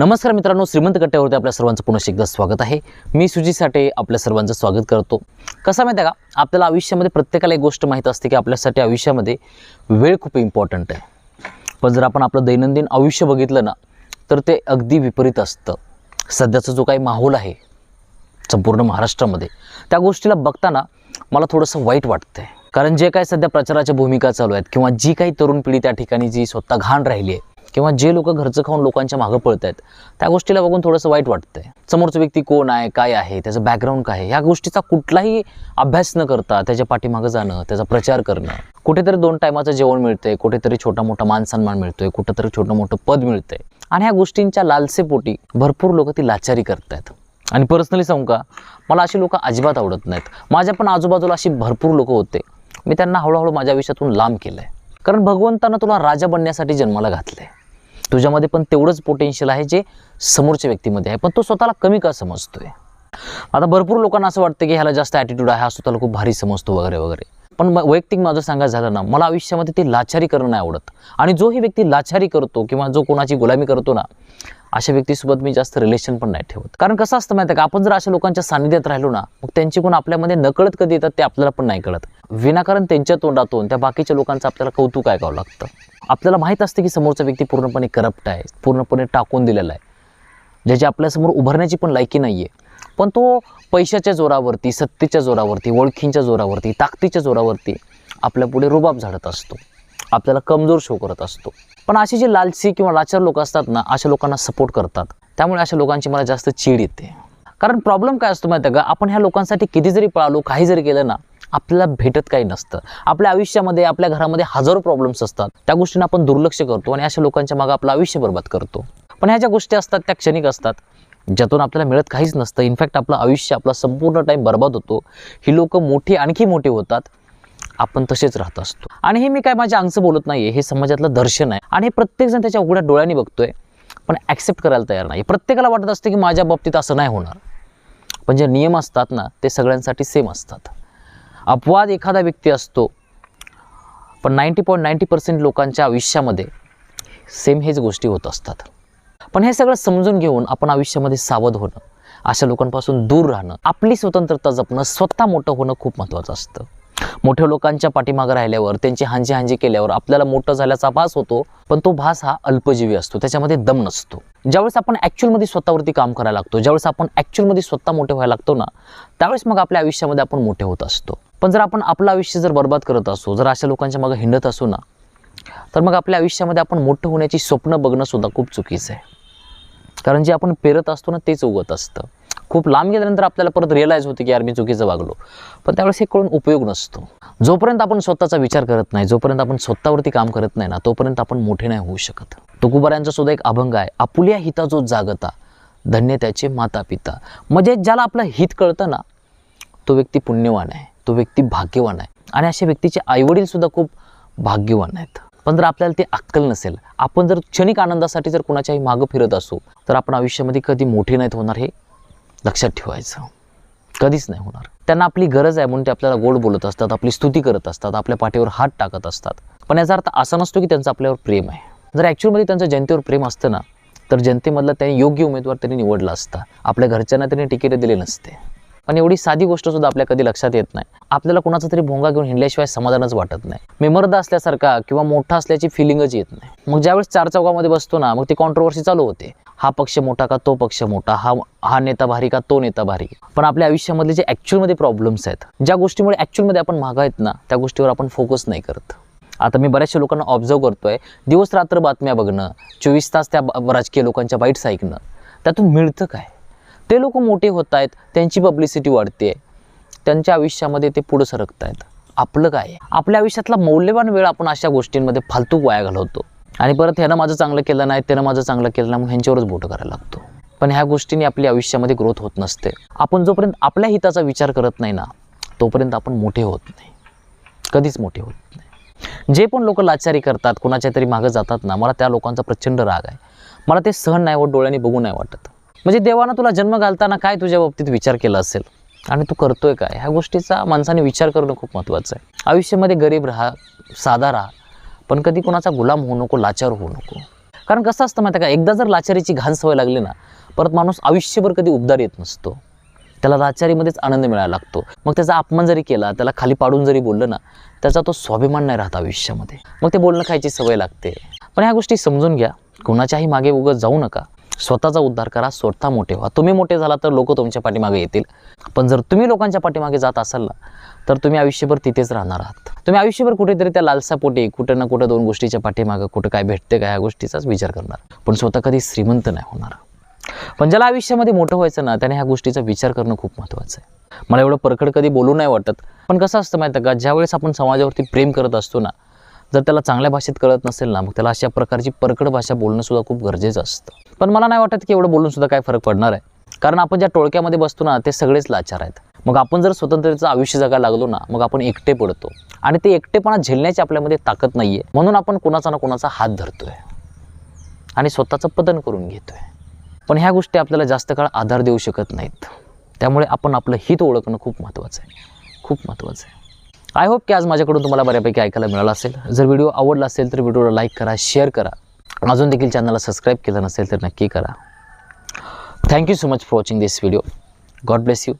नमस्कार मित्रांनो श्रीमंत कट्ट्यावरती आपल्या सर्वांचं पुन्हा एकदा स्वागत आहे. मी सुजी साठे आपल्या सर्वांचं स्वागत करतो. कसं माहिती आहे का? आपल्याला आयुष्यामध्ये प्रत्येकाला एक गोष्ट माहीत असते की आपल्यासाठी आयुष्यामध्ये वेळ खूप इम्पॉर्टंट आहे. पण जर आपण आपलं दैनंदिन आयुष्य बघितलं ना तर ते अगदी विपरीत असतं. सध्याचा जो काही माहोल आहे संपूर्ण महाराष्ट्रामध्ये त्या गोष्टीला बघताना मला थोडंसं वाईट वाटतंय. कारण जे काय सध्या प्रचाराच्या भूमिका चालू आहेत किंवा जी काही तरुण पिढी त्या ठिकाणी जी स्वतः घाण राहिली आहे किंवा जे लोक घरचं खाऊन लोकांच्या मागं पळत आहेत त्या गोष्टीला बघून थोडंसं वाईट वाटतंय. समोरचा व्यक्ती कोण आहे काय आहे त्याचं बॅकग्राऊंड काय आहे ह्या गोष्टीचा कुठलाही अभ्यास न करता त्याच्या पाठीमागं जाणं त्याचा प्रचार करणं कुठेतरी दोन टायमाचं जेवण मिळतंय कुठेतरी छोटा मोठा मान सन्मान मिळतोय कुठेतरी छोटं मोठं पद मिळतंय. आणि ह्या गोष्टींच्या लालसेपोटी भरपूर लोक ती लाचारी करतायत. आणि पर्सनली सांगू का मला अशी लोक अजिबात आवडत नाहीत. माझ्या पण आजूबाजूला अशी भरपूर लोक होते. मी त्यांना हळूहळू माझ्या आयुष्यातून लांब केलं आहे कारण भगवंतानं तुला राजा बनण्यासाठी जन्माला घातलं आहे तुझ्यामध्ये पण तेवढंच पोटेन्शियल आहे जे समोरच्या व्यक्तीमध्ये आहे. पण तो स्वतःला कमी का समजतोय? आता भरपूर लोकांना असं वाटतं की ह्याला जास्त ॲटिट्यूड आहे हा स्वतःला खूप भारी समजतो वगैरे वगैरे. पण वैयक्तिक माझं सांगायचं झालं ना मला आयुष्यामध्ये ती लाचारी करणं नाही आवडत. आणि जो ही व्यक्ती लाचारी करतो किंवा जो कोणाची गुलामी करतो ना अशा व्यक्तीसोबत मी जास्त रिलेशन पण नाही ठेवत. कारण कसं असतं माहिती आहे का आपण जर अशा लोकांच्या सानिध्यात राहिलो ना मग त्यांची कोण आपल्यामध्ये नकळत कधी येतात ते आपल्याला पण नाही कळत. विनाकारण त्यांच्या तोंडातून त्या बाकीच्या लोकांचं आपल्याला कौतुक ऐकावं लागतं. आपल्याला माहीत असतं की समोरचा व्यक्ती पूर्णपणे करप्ट आहे पूर्णपणे टाकून दिलेला आहे. ज्याची आपल्यासमोर उभारण्याची पण लायकी नाही आहे पण तो पैशाच्या जोरावरती सत्तेच्या जोरावरती ओळखींच्या जोरावरती ताकदीच्या जोरावरती आपल्या पुढे रुबाब झाडत असतो. आपल्याला कमजोर शो करत असतो. पण अशी जी लालसी किंवा लाचार लोक असतात ना अशा लोकांना सपोर्ट करतात. त्यामुळे अशा लोकांची मला जास्त चीड येते. कारण प्रॉब्लेम काय असतो माहिती आहे का? आपण ह्या लोकांसाठी किती जरी पळालो काही जरी केलं ना आपल्याला भेटत काही नसतं. आपल्या आयुष्यामध्ये आपल्या घरामध्ये हजारो प्रॉब्लेम्स असतात. त्या गोष्टींना आपण दुर्लक्ष करतो आणि अशा लोकांच्या मागे आपलं आयुष्य बर्बाद करतो. पण ह्या ज्या गोष्टी असतात त्या क्षणिक असतात ज्यातून आपल्याला मिळत काहीच नसतं. इनफॅक्ट आपलं आयुष्य आपला संपूर्ण टाईम बर्बाद होतो. ही लोक मोठी आणखी मोठी होतात. आपण तसेच राहत असतो. आणि हे मी काय माझ्या अंगचं बोलत नाही हे समाजातलं दर्शन आहे. आणि हे प्रत्येकजण त्याच्या उघड्या डोळ्यांनी बघतोय पण ॲक्सेप्ट करायला तयार नाही प्रत्येकाला वाटत असतं की माझ्या बाबतीत असं नाही होणार. पण जे नियम असतात ना ते सगळ्यांसाठी सेम असतात. अपवाद एखादा व्यक्ती असतो पण नाईंटी पॉईंट नाईंटी पर्सेंट लोकांच्या आयुष्यामध्ये सेम हेच गोष्टी होत असतात. पण हे सगळं समजून घेऊन आपण आयुष्यामध्ये सावध होणं अशा लोकांपासून दूर राहणं आपली स्वतंत्रता जपणं स्वतः मोठं होणं खूप महत्त्वाचं असतं. मोठ्या लोकांच्या पाठीमागं राहिल्यावर त्यांची हांजी हांजी केल्यावर आपल्याला मोठं झाल्याचा भास होतो पण तो भास हा अल्पजीवी असतो त्याच्यामध्ये दम नसतो. ज्यावेळेस आपण ॲक्च्युअलमध्ये स्वतःवरती काम करायला लागतो ज्यावेळेस आपण ॲक्च्युअलमध्ये स्वतः मोठे व्हायला लागतो ना त्यावेळेस मग आपल्या आयुष्यामध्ये आपण मोठे होत असतो. पण जर आपण आपलं आयुष्य जर बर्बाद करत असू जर अशा लोकांच्या मागे हिंडत असू ना तर मग आपल्या आयुष्यामध्ये आपण मोठं होण्याची स्वप्न बघणं सुद्धा खूप चुकीचं आहे. कारण जे आपण पेरत असतो ना तेच उगत असतं. खूप लांब गेल्यानंतर आपल्याला परत रिअलाईज होते की यार मी चुकीचं वागलो. पण त्यावेळेस हे कळून उपयोग नसतो. जोपर्यंत आपण स्वतःचा विचार करत नाही जोपर्यंत आपण स्वतःवरती काम करत नाही ना तोपर्यंत आपण मोठे नाही होऊ शकत. तुकुबाऱ्यांचा सुद्धा एक अभंग आहे आपुल्या हिता जो जागता धन्य त्याचे माता पिता म्हणजे ज्याला आपलं हित कळतं ना तो व्यक्ती पुण्यवान आहे तो व्यक्ती भाग्यवान आहे. आणि अशा व्यक्तीचे आईवडील सुद्धा खूप भाग्यवान आहेत. पण जर आपल्याला ते अक्कल नसेल आपण जर क्षणिक आनंदासाठी जर कुणाच्याही मागं फिरत असू तर आपण आयुष्यामध्ये कधी मोठे नाहीत होणार हे लक्षात ठेवायचं. कधीच नाही होणार. त्यांना आपली गरज आहे म्हणून ते आपल्याला गोड बोलत असतात आपली स्तुती करत असतात आपल्या पाठीवर हात टाकत असतात. पण याचा अर्थ असा नसतो की त्यांचं आपल्यावर प्रेम आहे. जर ॲक्च्युअलमध्ये त्यांचं जनतेवर प्रेम असतं ना तर जनतेमधला त्यांनी योग्य उमेदवार त्यांनी निवडला असता. आपल्या घरच्यांना त्यांनी तिकीट दिले नसते. पण एवढी साधी गोष्ट सुद्धा आपल्या कधी लक्षात येत नाही. आपल्याला कोणाचा तरी भोंगा घेऊन हिंडल्याशिवाय समाधानच वाटत नाही. मेमर्द असल्यासारखा किंवा मोठा असल्याची फिलिंगच येत नाही. मग ज्यावेळेस चार चौकामध्ये बसतो ना मग ती कॉन्ट्रोवर्सी चालू होते. हा पक्ष मोठा का तो पक्ष मोठा? हा हा नेता भारी का तो नेता भारी? पण आपल्या आयुष्यामधले जे ॲक्च्युअलमध्ये प्रॉब्लेम्स आहेत ज्या गोष्टीमुळे ॲक्च्युअलमध्ये आपण महाग आहेत ना त्या गोष्टीवर आपण फोकस नाही करत. आता मी बऱ्याचशा लोकांना ऑब्झर्व करतोय दिवस रात्र बातम्या बघणं चोवीस तास त्या राजकीय लोकांच्या बाईट्स ऐकणं त्यातून मिळतं काय? ते लोक मोठे होत आहेत त्यांची पब्लिसिटी वाढते त्यांच्या आयुष्यामध्ये ते पुढं सरकत आहेत आपलं काय आपल्या आयुष्यातला मौल्यवान वेळ आपण अशा गोष्टींमध्ये फालतू वाया घालवतो. आणि परत ह्यानं माझं चांगलं केलं नाही त्यानं माझं चांगलं केलं नाही मग ह्यांच्यावरच बोटं करायला लागतो. पण ह्या गोष्टींनी आपल्या आयुष्यामध्ये ग्रोथ होत नसते. आपण जोपर्यंत आपल्या हिताचा विचार करत नाही ना तोपर्यंत आपण मोठे होत नाही. कधीच मोठे होत नाही. जे पण लोक लाचारी करतात कुणाच्या तरी मागं जातात ना मला त्या लोकांचा प्रचंड राग आहे. मला ते सहन नाही होत डोळ्यांनी बघू नाही वाटत. म्हणजे देवानं तुला जन्म घालताना काय तुझ्या बाबतीत विचार केला असेल? आणि तू करतोय काय? ह्या गोष्टीचा माणसाने विचार करणं खूप महत्त्वाचं आहे. आयुष्यामध्ये गरीब राहा साधा राहा. पण कधी कोणाचा गुलाम होऊ नको लाचार होऊ नको. कारण कसं असतं माहिती आहे का? एकदा जर लाचारीची घाण सवय लागली ना परत माणूस आयुष्यभर कधी उबदार येत नसतो. त्याला लाचारीमध्येच आनंद मिळायला लागतो. मग त्याचा अपमान जरी केला त्याला खाली पाडून जरी बोललं ना त्याचा तो स्वाभिमान नाही राहत आयुष्यामध्ये. मग ते बोलणं खायची सवय लागते. पण ह्या गोष्टी समजून घ्या. कुणाच्याही मागे उगं जाऊ नका. स्वतःचा उद्धार करा स्वतः मोठे व्हा. तुम्ही मोठे झाला तर लोक तुमच्या पाठीमागे येतील. पण जर तुम्ही लोकांच्या पाठीमागे जात असाल ना तर तुम्ही आयुष्यभर तिथेच राहणार आहात. तुम्ही आयुष्यभर कुठेतरी त्या लालसापोटी कुठं ना कुठं दोन गोष्टीच्या पाठीमागं कुठं काय भेटते का ह्या गोष्टीचाच विचार करणार. पण स्वतः कधी श्रीमंत नाही होणार. पण ज्याला आयुष्यामध्ये मोठं व्हायचं ना त्याने ह्या गोष्टीचा विचार करणं खूप महत्त्वाचं आहे. मला एवढं परखड कधी बोलू नाही वाटत. पण कसं असतं माहिती आहे का ज्यावेळेस आपण समाजावरती प्रेम करत असतो ना जर त्याला चांगल्या भाषेत कळत नसेल ना मग त्याला अशा प्रकारची परकड भाषा बोलणं सुद्धा खूप गरजेचं असतं. पण मला नाही वाटत की एवढं बोलून सुद्धा काय फरक पडणार आहे. कारण आपण ज्या टोळक्यामध्ये बसतो ना ते सगळेच लाचार आहेत. मग आपण जर स्वतंत्रतेचं आयुष्य जगायला लागलो ना मग आपण एकटे पडतो. आणि ते एकटेपणा झेलण्याची आपल्यामध्ये ताकद नाही आहे म्हणून आपण कोणाचा ना कोणाचा हात धरतोय. आणि स्वतःचं पतन करून घेतोय. पण ह्या गोष्टी आपल्याला जास्त काळ आधार देऊ शकत नाहीत. त्यामुळे आपण आपलं हित ओळखणं खूप महत्त्वाचं आहे. खूप महत्त्वाचं आहे. आय होप की आज माझ्याकडून तुम्हाला बऱ्यापैकी ऐकायला मिळालं असेल. जर व्हिडिओ आवडला असेल तर व्हिडिओला लाईक करा शेअर करा. अजून देखील चॅनलला सबस्क्राईब केलं नसेल तर नक्की करा. Thank you so much for watching this video God bless you